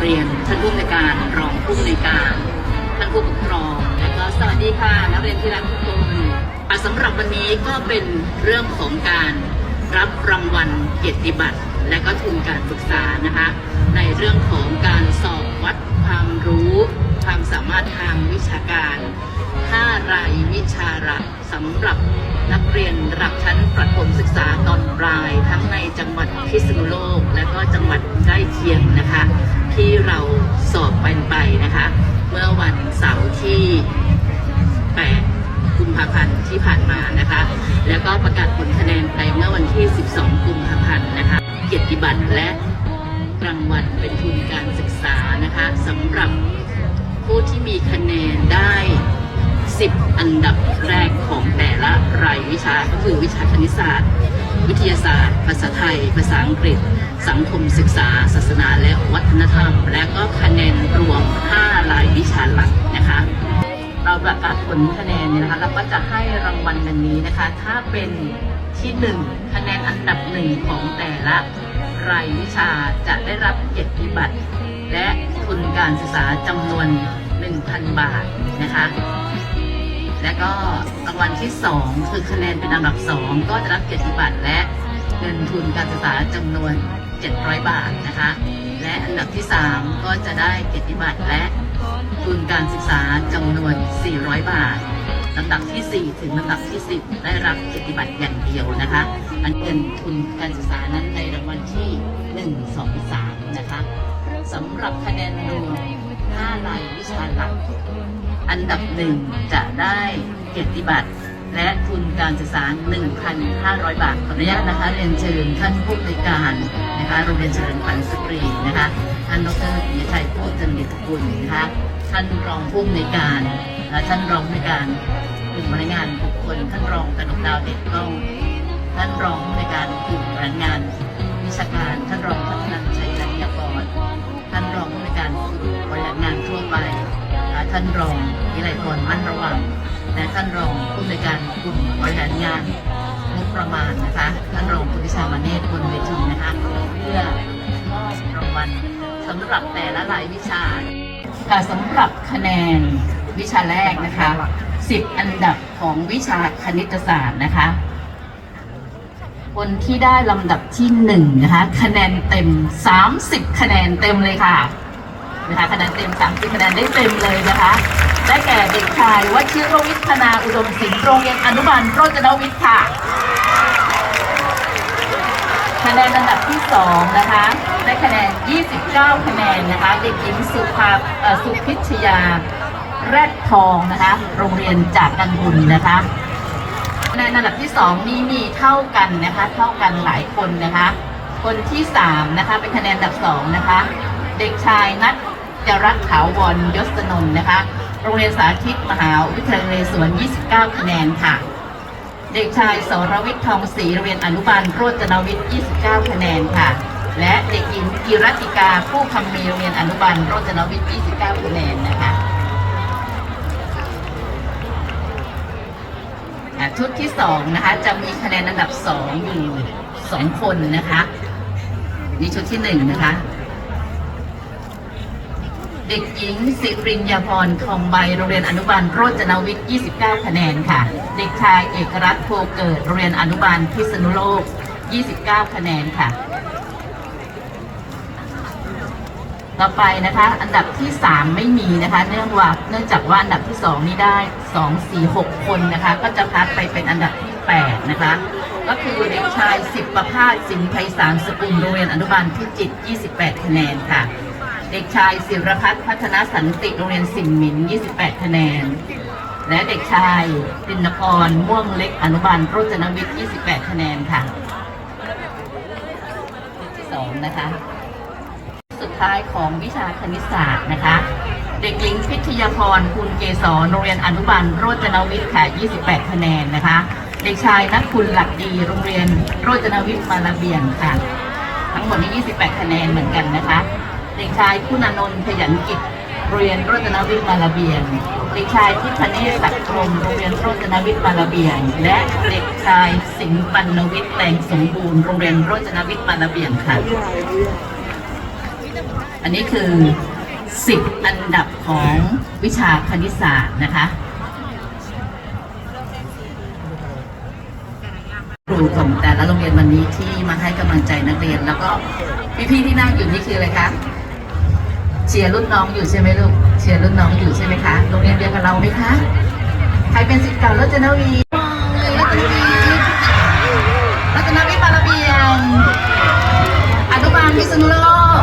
เรียนท่านผู้อำนวยการรองผู้อำนวยการ ท่านผู้ปกครองและก็สวัสดีค่ะนักเรียนที่รักทุกคนสำหรับวันนี้ก็เป็นเรื่องของการรับรางวัลเกียรติบัตร และก็ทุนการศึกษานะคะ ในเรื่องของการสอบวัดความรู้ ความสามารถทางวิชาการ5รายวิชาหลักสำหรับนักเรียนระดับชั้นประถมศึกษาตอนปลาย ทั้งในจังหวัดพิษณุโลก และก็จังหวัดใกล้เคียงนะคะ ที่เราสอบไปไปนะคะ เมื่อวันเสาร์ที่ 8 กุมภาพันธ์ที่ผ่านมานะคะ แล้วก็ประกาศผลคะแนนไปเมื่อวันที่ 12 กุมภาพันธ์นะคะ เกียรติบัตรและรางวัลเป็นทุนการศึกษานะคะสำหรับผู้ที่มีคะแนนได้ 10 อันดับแรกของแต่ละรายวิชาก็คือวิชาคณิตศาสตร์ วิทยาศาสตร์ ภาษาไทย ภาษาอังกฤษ สังคมศึกษา ศาสนาและวัฒนธรรม และก็คะแนนรวม 5 รายวิชาหลักนะคะ เราประกาศผลคะแนนเนี่ยนะคะเราก็จะให้รางวัลดังนี้นะคะ ถ้าเป็นที่หนึ่งคะแนนอันดับหนึ่งของแต่ละรายวิชาจะได้รับเกียรติบัตร และทุนการศึกษาจำนวน 1,000 บาทนะคะและก็รางวัลที่ 2 คือคะแนนเป็นอันดับ 2 ก็จะรับเกียรติบัตรและเงินทุนการศึกษาจำนวน 700 บาทนะคะ และอันดับที่ 3 ก็จะได้เกียรติบัตรและทุนการศึกษาจำนวน 400 บาทลำดับที่ 4 ถึงลำดับที่ 10 ได้รับเกียรติบัตรอย่างเดียวนะคะ อันเงินทุนการศึกษานั้นในรางวัลที่ 1 2 3 นะคะสำหรับคะแนนรวม5รายวิชาหลัก อันดับหนึ่งจะได้เกียรติบัตร และทุนการศึกษา 1,500 บาท ขออนุญาตนะคะ เรียนเชิญท่านผู้บริการนะคะ โรงเรียนเฉลิมขวัญสตรีนะคะ ท่านดรปิยชัยโพจันเดชกุลนะคะ ท่านรองผู้อำนวยการ และท่านรองผู้อำนการกลุ่มพนักงานบุคคล ท่านรองกนกดาวเด็กกล้อง ท่านรองผู้อำนการกลุ่มพนักงานวิชาการ ท่านรองพัฒนันชัยรัตยากร ท่านรองผู้อำนการกลุ่มบริหารงานทั่วไปและท่านรองวิไลพรมั่นระวัง และท่านรองผู้อำนวยการกลุ่มบริหารงานงบประมาณนะคะท่านรองพุทธิชามาเนตบนเวทีนะคะเพื่อรางวัลสำหรับแต่ละรายวิชาค่ะสำหรับคะแนนวิชาแรกนะคะ 10 อันดับของวิชาคณิตศาสตร์นะคะ คนที่ได้ลำดับที่1นะคะคะแนนเต็ม 30 คะแนนเต็มเลยค่ะ นะคะคะแนนเต็ม 30คะแนนได้เต็มเลยนะคะ ได้แก่เด็กชายวชิรวิทย์ธนาอุดมศิลป์โรงเรียนอนุบาลโรจนวิทย์ค่ะคะแนนอันดับที่ 2 นะคะ ได้คะแนน 29 คะแนนนะคะ เด็กหญิงสุภาสุพิชยา แรดทองนะคะ โรงเรียนจากกันบุญนะคะคะแนนอันดับที่2นี้มีเท่ากันนะคะ เท่ากันหลายคนนะคะ คนที่ 3 นะคะ เป็นคะแนนอันดับ 2 นะคะ เด็กชายนัท จรักถาวรยศนนท์นะคะ โรงเรียนสาธิตมหาวิทยาลัยนเรศวร29 คะแนนค่ะ เด็กชายสรวิทย์ทองศรีโรงเรียนอนุบาลโรจนวิทย์ 29 คะแนนค่ะ และเด็กหญิงกิรติกาผู้คำมีโรงเรียนอนุบาลโรจนวิทย์ 29 คะแนนนะคะอะชุดที่สองนะคะจะมีคะแนนอันดับสองอยู่สองคนนะคะนี่ชุดที่หนึ่งนะคะ เด็กหญิงสิริญญาพรทองใบโรงเรียนอนุบาลโรจนวิทย์ 29 คะแนนค่ะ เด็กชายเอกรัตน์โพเกิดโรงเรียนอนุบาลพิษณุโลก 29 คะแนนค่ะ ต่อไปนะคะ อันดับที่ 3 ไม่มีนะคะ เนื่องว่าเนื่องจากว่าอันดับที่ 2 นี่ได้ 2 4 6 คนนะคะ ก็จะพัดไปเป็นอันดับที่ 8 นะคะก็คือเด็กชายสิบประภาสสิงห์ไพศาลสกุลโรงเรียนอนุบาลพิจิตร 28 คะแนนค่ะ เด็กชายศิรพัฒน์พัฒนาสันติโรงเรียนสิงห์หมิน 28 คะแนน และเด็กชายตินกรม่วงเล็กอนุบาลโรจนวิทย์ 28 คะแนนค่ะที่สองนะคะ สุดท้ายของวิชาคณิตศาสตร์นะคะ เด็กหญิงพิทยาพรคุณเกษรโรงเรียนอนุบาลโรจนวิทย์ค่ะ 28 คะแนนนะคะ เด็กชายนักคุณหลักดีโรงเรียนโรจนวิทย์มาลาเบียงค่ะ ทั้งหมดนี้ 28 คะแนนเหมือนกันนะคะ เด็กชายคุณานนท์ขยันกิจโรงเรียนโรจนวิทย์มาลาเบียงเด็กชายทิพเนศศักดิ์พรมโรงเรียนโรจนวิทย์มาลาเบียงและเด็กชายสิงห์ปันวิทย์แตงสมบูรณ์โรงเรียนโรจนวิทย์มาลาเบียงค่ะ อันนี้คือ10อันดับของวิชาคณิตศาสตร์นะคะครูของแต่ละโรงเรียนวันนี้ที่มาให้กำลังใจนักเรียน แล้วก็พี่ๆที่นั่งอยู่นี่คืออะไรคะ เชียร์รุ่นน้องอยู่ใช่ไหมลูก เชียร์รุ่นน้องอยู่ใช่ไหมคะโรงเรียนเดียวกับเราไหมคะ ใครเป็นศิษย์เก่ารจนวีรัตนวีรัตนวีปาระเบียงอนุบาลพิษณุโลก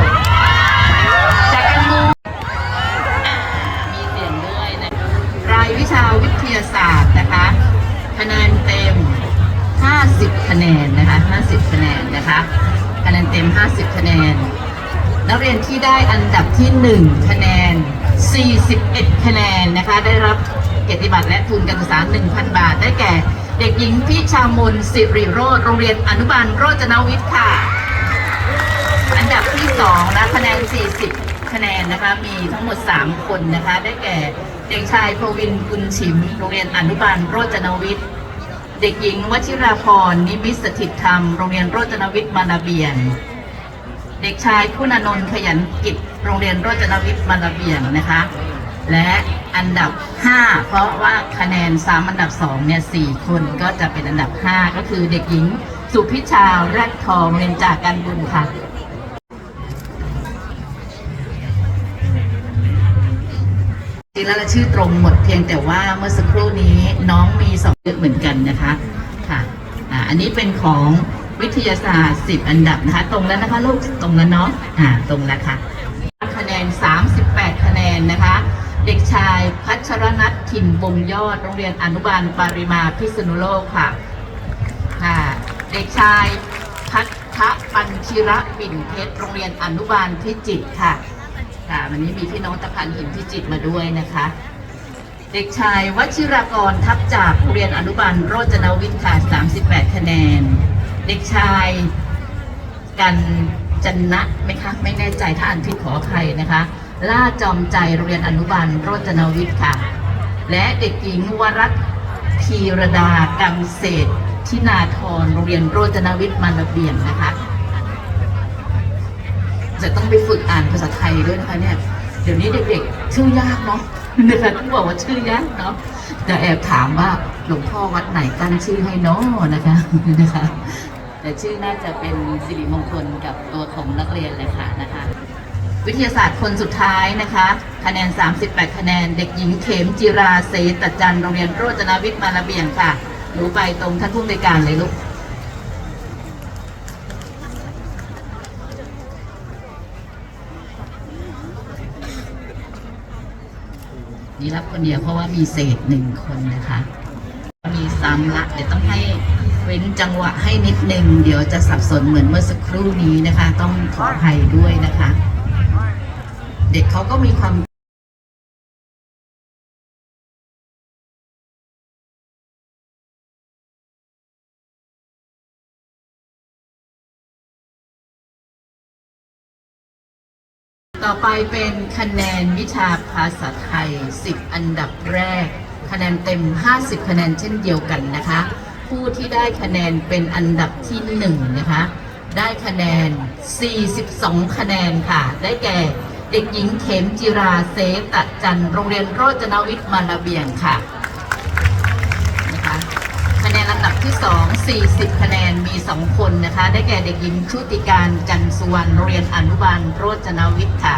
จากกันมูมีเสียงด้วยนะรายวิชาวิทยาศาสตร์นะคะคะแนนเต็ม 50 คะแนนนะคะ 50 คะแนนนะคะคะแนนเต็ม 50 คะแนน นักเรียนที่ได้อันดับที่ 1 คะแนน 41 คะแนนนะคะ ได้รับเกียรติบัตรและทุนการศึกษา 1,000 บาท ได้แก่ เด็กหญิงพิชามนสิริโรธโรงเรียนอนุบาลโรจนวิทย์ค่ะ อันดับที่2นะคะแนน 40 คะแนนนะคะ มีทั้งหมด 3 คนนะคะ ได้แก่เด็กชายพวินกุลชิม โรงเรียนอนุบาลโรจนวิทย์ เด็กหญิงวชิราพรนิมิตสถิตธรรม โรงเรียนโรจนวิทย์มานาเบียน เด็กชายคุณนนท์ขยันกิจโรงเรียนโรจนวิทย์มานาเบียนนะคะ และอันดับ 5 เพราะว่าคะแนน3อันดับ2เนี่ย4คนก็จะเป็นอันดับ 5 ก็คือเด็กหญิง สุพิชาแรกทองเรียนจากการบุญค่ะจริงแล้วชื่อตรงหมดเพียงแต่ว่าเมื่อสักครู่นี้น้องมีสองเยอะเหมือนกันนะคะค่ะอันนี้เป็นของ วิทยาศาสตร์ 10 อันดับนะคะ ตรงแล้วนะคะลูกตรงแล้วเนาะอ่าตรงแล้วค่ะคะแนน 38 คะแนนนะคะ เด็กชายพัชรนัทถิ่นวงยอดโรงเรียนอนุบาลปาริมาพิษณุโลกค่ะค่ะ เด็กชายพัฒปัญชิระปิ่นเพชรโรงเรียนอนุบาลพิจิตรค่ะค่ะวันนี้มีพี่น้องตะพันหินพิจิตรมาด้วยนะคะ เด็กชายวชิรากรทับจากโรงเรียนอนุบาลโรจนวิทย์ค่ะ 38 คะแนน เด็กชายกันจันนะไหมคะ ไม่แน่ใจถ้าอ่านผิดขออภัยนะคะ ล่าจอมใจโรงเรียนอนุบาลโรจนวิทย์ค่ะ และเด็กหญิงวรัตพีรดากังเศษทินาธรโรงเรียนโรจนวิทย์มาระเบียงนะคะ จะต้องไปฝึกอ่านภาษาไทยด้วยนะคะเนี่ย เดี๋ยวนี้เด็กๆ ชื่อยากเนาะนะคะต้องบอกว่าชื่อยากเนาะจะแอบถามว่าหลวงพ่อวัดไหนตั้งชื่อให้เนาะนะคะนะคะ แต่ชื่อน่าจะเป็นสิริมงคลกับตัวของนักเรียนเลยค่ะนะคะ วิทยาศาสตร์คนสุดท้ายนะคะ คะแนน 38 คะแนน เด็กหญิงเขมจิราเสตจันโรงเรียนโรจนวิทย์มาระเบียงค่ะหนูไปตรงท่านผู้อำนการเลยลูกนี่รับคนเดียวเพราะว่ามีเศษหนึ่งคนนะคะ มีซ้ำละเดี๋ยวต้องให้ เว้นจังหวะให้นิดนึง เดี๋ยวจะสับสนเหมือนเมื่อสักครู่นี้นะคะ ต้องขออภัยด้วยนะคะ เด็กเขาก็มีความต่อไปเป็นคะแนนวิชาภาษาไทย 10 อันดับแรก คะแนนเต็ม 50 คะแนนเช่นเดียวกันนะคะ ผู้ที่ได้คะแนนเป็นอันดับที่1นะคะ ได้คะแนน 42 คะแนนค่ะ ได้แก่เด็กหญิงเขมจิราเซตะจันโรงเรียนโรจนวิทย์มานาเบียงค่ะนะคะคะแนนลำดับที่ 2 40 คะแนนมี 2 คนนะคะ ได้แก่เด็กหญิงชุติการจันสุวรรณโรงเรียนอนุบาลโรจนวิทย์ค่ะ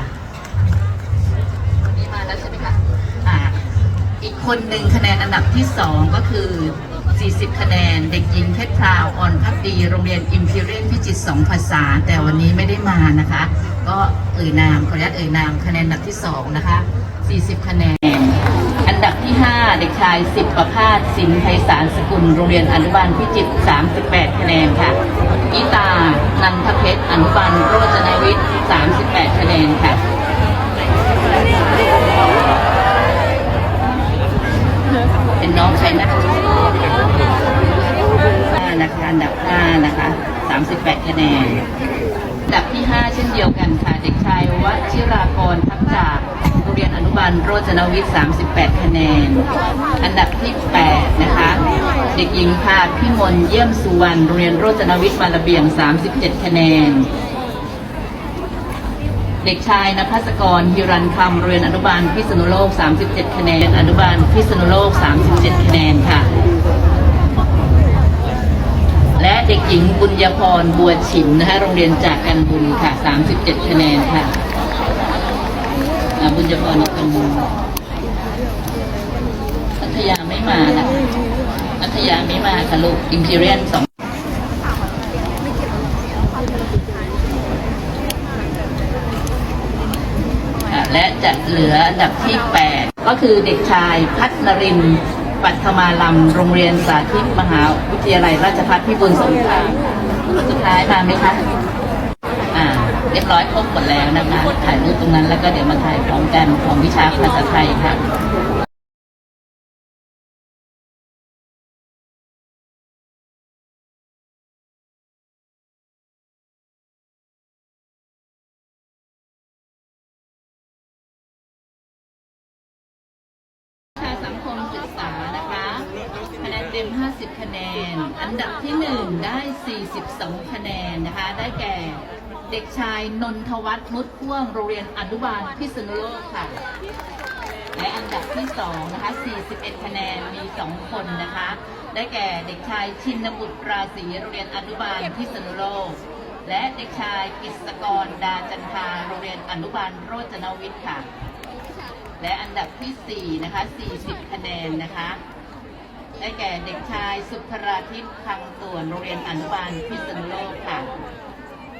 นนี้มาแล้วใช่ไหมคะอ่าอีกคนหนึ่งคะแนนอันดับที่ 2 ก็คือ 40 คะแนน เด็กหญิงเพชรพราวอ่อนพักดี โรงเรียนอิมพีเรียนพิจิตร2ภาษา แต่วันนี้ไม่ได้มานะคะ ก็เอ่ยนามขออนุญาตเอ่ยนามคะแนนอันดับที่ 2 นะคะ 40 คะแนน อันดับที่ 5 เด็กชายสิบประพาสสินไพศาลสกุล โรงเรียนอนุบาลพิจิตร38 คะแนนค่ะอีตา นันทเพชรอนุบาลโรจนวิทย์38 คะแนนค่ะ นนอันดับที่ 5 เช่นเดียวกันค่ะ เด็กชายวชิรากรทักจากโรงเรียนอนุบาลโรจนวิทย์ 38 คะแนน อันดับที่ 8 นะคะ เด็กหญิงพาพิมลเยี่ยมสุวรรณโรงเรียนโรจนวิทย์มาระเบียง 37 คะแนน เด็กชายนภัสกรฮิรันคำโรงเรียนอนุบาลพิษณุโลก 37 คะแนน อนุบาลพิษณุโลก 37 คะแนนค่ะ และเด็กหญิงบุญญพรบัวฉิมนะคะโรงเรียนจากกันบุญค่ะ 37 คะแนนค่ะบุญญพรกคนหนึ่งพัทยาไม่มานะคะพัทยาไม่มาค่ะลูกอิมพีเรียนสองและจะเหลืออันดับที่ 8 ก็คือเด็กชายพัฒนรินทร์ ปัทมาลำโรงเรียนสาธิตมหาวิทยาลัยราชภัฏพิบูลสงครามสุดท้ายมาไหมคะอ่าเรียบร้อยครบหมดแล้วนะคะถ่ายรูปตรงนั้นแล้วก็เดี๋ยวมาถ่ายพร้อมกันของวิชาภาษาไทยค่ะ เด็กชายนนทวัฒน์มุดพ่วงโรงเรียนอนุบาลพิษณุโลกค่ะ และอันดับที่2นะคะ 41 คะแนน มี 2 คนนะคะ ได้แก่เด็กชายชินบุตรราศีโรงเรียนอนุบาลพิษณุโลก และเด็กชายกิษกรดาจันทาโรงเรียนอนุบาลโรจนวิทย์ค่ะ และอันดับที่ 4 นะคะ 40 คะแนนนะคะได้แก่เด็กชายสุภราทิพย์พังต่วนโรงเรียนอนุบาลพิษณุโลกค่ะ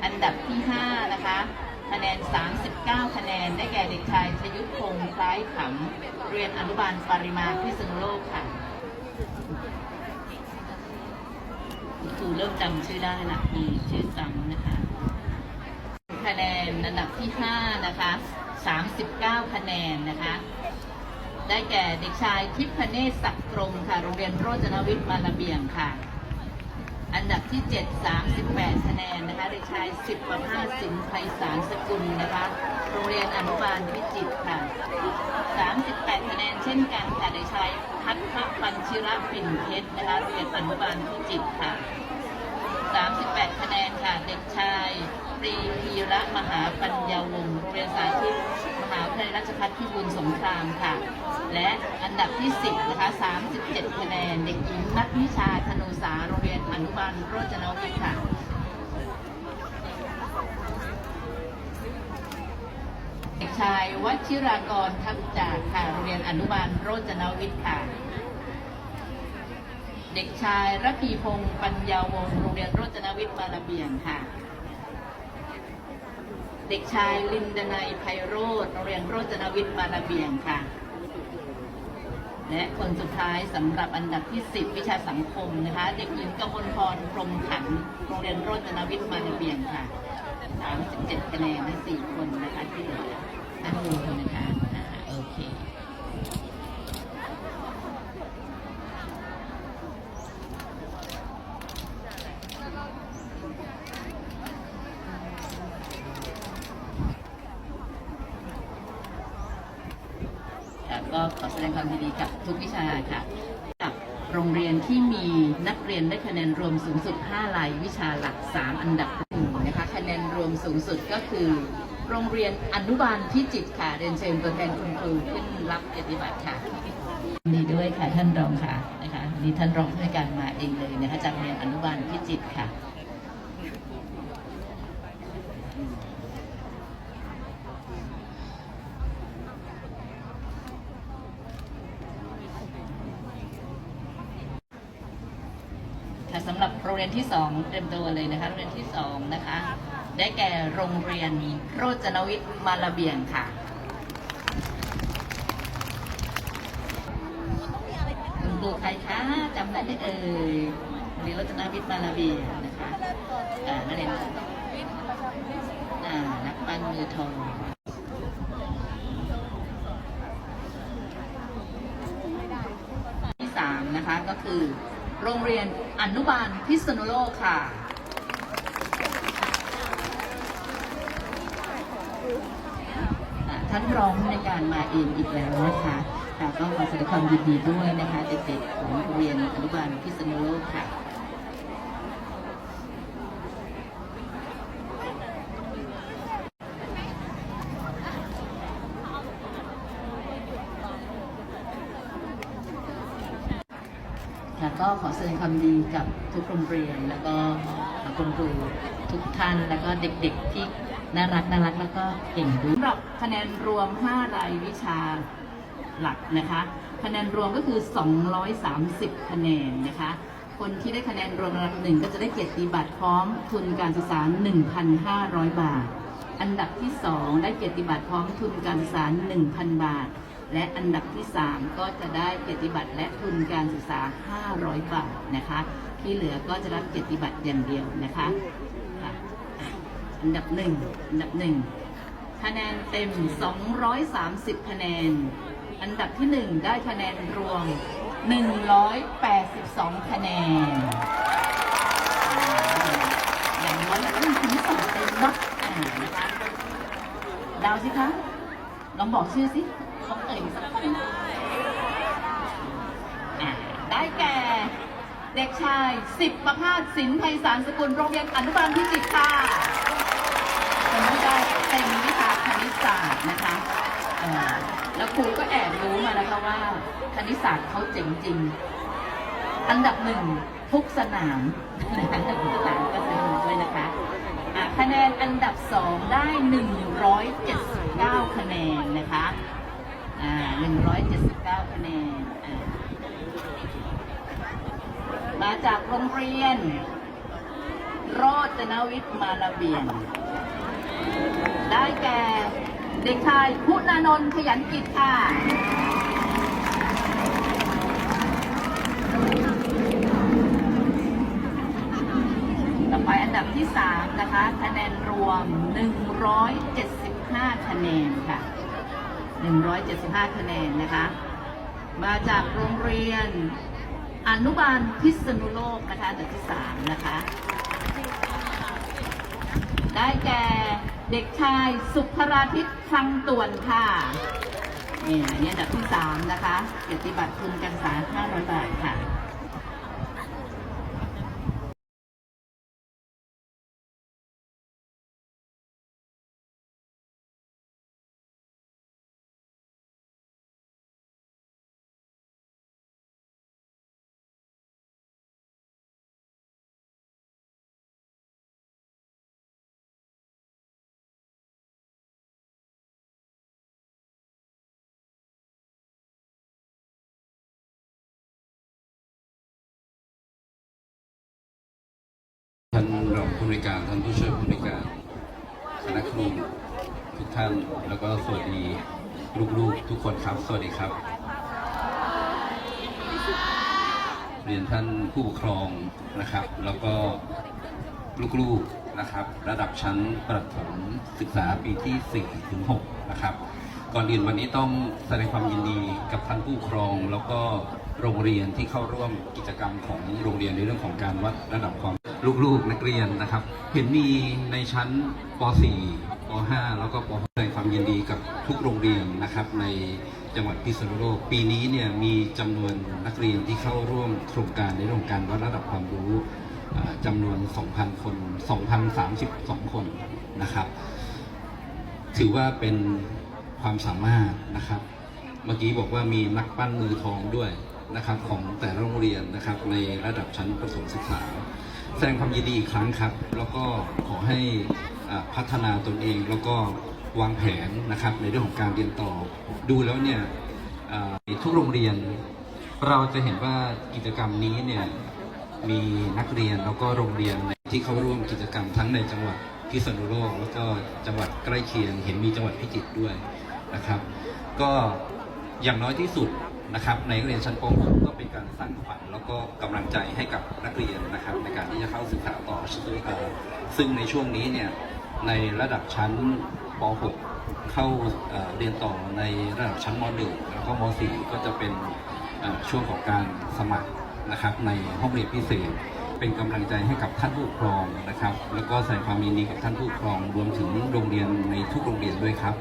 อันดับที่ 5 นะคะ คะแนน 39 คะแนน ได้แก่เด็กชายชยุทธพงษ์คล้ายขำเรียนอนุบาลปริมาพิษณุโลกค่ะครูเริ่มจำชื่อได้ละมีชื่อซ้ำนะคะ คะแนนอันดับที่ 5 นะคะ 39 คะแนนนะคะ ได้แก่เด็กชายทิพเนศศักดิ์ตรงค่ะ โรงเรียนโรจนวิทย์มาระเบียงค่ะ อันดับที่ 7 38 คะแนนนะคะเด็กชายสิบประภาสสินไพศาลสกุลนะคะ โรงเรียนอนุบาลวิจิตรค่ะ 38 คะแนนเช่นกันค่ะเด็กชายพัฒนปัญชิระปิ่นเพชรนะคะโรงเรียนอนุบาลวิจิตรค่ะ 38 คะแนนค่ะเด็กชายปรีพีระมหาปัญญาวงศ์โรงเรียนสาธิต หาวิทยาลัยราชภัฏพิบูลสงครามค่ะ และอันดับที่ 10 นะคะ 37 คะแนน เด็กหญิงนักวิชาธนูสาโรงเรียนอนุบาลโรจนวิทย์ค่ะเด็กชายวชิรากรทับจากค่ะโรงเรียนอนุบาลโรจนวิทย์ค่ะ เด็กชายระพีพงศ์ปัญญาวงศ์โรงเรียนโรจนวิทย์มาระเบียงค่ะ เด็กชายลินดนายไพโรธโรงเรียนโรจนวิทย์มาระเบียงค่ะ และคนสุดท้ายสำหรับอันดับที่ 10 วิชาสังคมนะคะ เด็กหญิงกมลพรพรมขันโรงเรียนโรจนวิทย์มาระเบียงค่ะ 37คะแนนได้4คนนะคะที่เหลือนั่งดูนะคะอ่าโอเค ค่ะก็ขอแส ดงความยินดีกับทุกวิชาค่ะกับโรงเรียนที่มีนักเรียนได้คะแนนรวมสูงสุด5ลายวิชาหลัก 3 อันดับหนึ่งนะคะคะแนนรวมสูงสุดก็คือ โรงเรียนอนุบาลพิจิตรค่ะเรียนเชิญตัวแทนคุณครูขึ้นรับเกียรติบัตรค่ะดีด้วยค่ะท่านรองค่ะนะคะนี่ท่านรองผู้การมาเองเลยนะคะจากโรงเรียนอนุบาลพิจิตรค่ะ สำหรับโรงเรียนที่สองเตรียมตัวเลยนะคะโรงเรียนที่สองนะคะ ได้แก่โรงเรียนโรจนวิทย์มาลาเบียงค่ะคุณครูใครคะจำได้ไหมเอ่ยโรงเรียนโรจนวิทย์มาลาเบียงนะคะอ่านักเรียนอ่านักปั้นมือทองที่สามนะคะก็คือ โรงเรียนอนุบาลพิษณุโลกค่ะ ท่านรองในการมาเองอีกแล้วนะคะค่ะก็ขอแสดงความยินดีด้วยนะคะเด็กๆของโรงเรียนอนุบาลพิษณุโลกค่ะ ค่ะก็ขอ แสดงความดีกับทุกโรงเรียน แล้วก็คุณครูทุกท่านแล้วก็เด็กๆที่น่ารักน่ารักแล้วก็เก่งด้วยสำหรับคะแนนรวม 5 รายวิชาหลักนะคะ คะแนนรวมก็คือ 230 คะแนนนะคะ คนที่ได้คะแนนรวมระดับหนึ่งก็จะได้เกียรติบัตรพร้อมทุนการศึกษา 1,500 บาท อันดับที่ 2 ได้เกียรติบัตรพร้อมทุนการศึกษา 1,000 บาท และอันดับที่ 3 ก็จะได้เกียรติบัตรและทุนการศึกษา 500 บาทนะคะ ที่เหลือก็จะรับเกียรติบัตรอย่างเดียวนะคะค่ะอันดับหนึ่งอันดับหนึ่งคะแนนเต็ม 230 คะแนน อันดับที่ 1 ได้คะแนนรวม 182 คะแนน อย่างน้อยเราต้องมีคนที่สองเต็มเนะนะคะดาวสิคะ ลองบอกชื่อสิเขาเอ่ยสักคนได้แก่ เด็กชายสิบประภาสสินไพศาลสกุลโรงเรียนอนุบาลพิจิตรค่ะคนที่ได้เต็มวิชาคณิตศาสตร์นะคะแล้วครูก็แอบรู้มานะคะว่าคณิตศาสตร์เขาเจ๋งจริง อันดับหนึ่งทุกสนามนะคะทุกสนามก็สนุกด้วยนะคะอะคะแนนอันดับสองได้ 179 คะแนนนะคะอ่า179 คะแนนอ่ามาจากโรง เรียน โรจนวิทย์มาลาเบียน ได้แก่เด็กชายคุณานนท์ขยันกิจค่ะต่อไปอันดับที่ 3 นะคะ คะแนนรวม 175 คะแนนค่ะ 175 คะแนนนะคะ มาจากโรงเรียน อนุบาลพิษณุโลกนะคะอันดับที่สามนะคะ ได้แก่เด็กชายสุภราทิตคลังตวนค่ะนี่อันนี้อันดับที่สามนะคะเกียรติบัตรทุนการศึกษา500บาทค่ะ ท่านรองผู้บริการท่านผู้ช่วยผู้บริการคณะครูทุกท่านแล้วก็สวัสดีลูกๆทุกคนครับ สวัสดีครับ เรียนท่านผู้ปกครองนะครับ แล้วก็ลูกๆนะครับ ระดับชั้นประถมศึกษาปีที่ 4 ถึง 6 นะครับ ก่อนอื่นวันนี้ต้องแสดงความยินดีกับท่านผู้ปกครองแล้วก็ โรงเรียนที่เข้าร่วมกิจกรรมของโรงเรียนในเรื่องของการวัดระดับความลูกๆนักเรียนนะครับ เห็นมีในชั้นป .4 ป .5 แล้วก็ป .6 แสดงความยินดีกับทุกโรงเรียนนะครับในจังหวัดพิษณุโลกปีนี้เนี่ยมีจำนวนนักเรียนที่เข้าร่วมโครงการในเรื่องการวัดระดับความรู้จำานวน 2,000 คน 2,032 คนนะครับ ถือว่าเป็นความสามารถนะครับ เมื่อกี้บอกว่ามีนักปั้นมือทองด้วย นะครับของแต่ละโรงเรียนนะครับในระดับชั้นประถมศึกษา แสดงความยินดีอีกครั้งครับ แล้วก็ขอให้พัฒนาตนเองแล้วก็วางแผนนะครับในเรื่องของการเรียนต่อ ดูแล้วเนี่ยทุกโรงเรียน เราจะเห็นว่ากิจกรรมนี้เนี่ยมีนักเรียนแล้วก็โรงเรียนที่เข้าร่วมกิจกรรมทั้งในจังหวัดพิษณุโลกแล้วก็จังหวัดใกล้เคียง เห็นมีจังหวัดพิจิตรด้วยนะครับ ก็อย่างน้อยที่สุด นะครับในนักเรียนชั้นป .6 ก็เป็นการสร้างขวัญแล้วก็กำลังใจให้กับนักเรียนนะครับ ในการที่จะเข้าศึกษาต่อซึ่งซึ่งในช่วงนี้เนี่ยในระดับชั้นป .6 เข้าเเรียนต่อในระดับชั้นม .1 แล้วก็ม .4 ก็จะเป็นช่วงของการสมัครนะครับในห้องเรียนพิเศษ เป็นกำลังใจให้กับท่านผู้ปกครองนะครับ แล้วก็แสดงความยินดีกับท่านผู้ปกครองรวมถึงโรงเรียนในทุกโรงเรียนด้วยครับ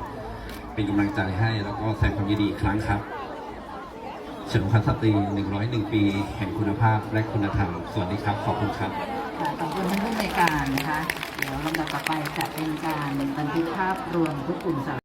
เป็นกำลังใจให้แล้วก็แสดงความยินดีอีกครั้งครับ เฉลิมพันธ์สตรี 101 ปี แห่งคุณภาพและคุณธรรม สวัสดีครับ ขอบคุณครับค่ะขอบคุณท่านผู้ในวยการนะคะ เดี๋ยวลำดับต่อไปจะเป็นการบันทึกภาพรวมทุกกลุ่มสาร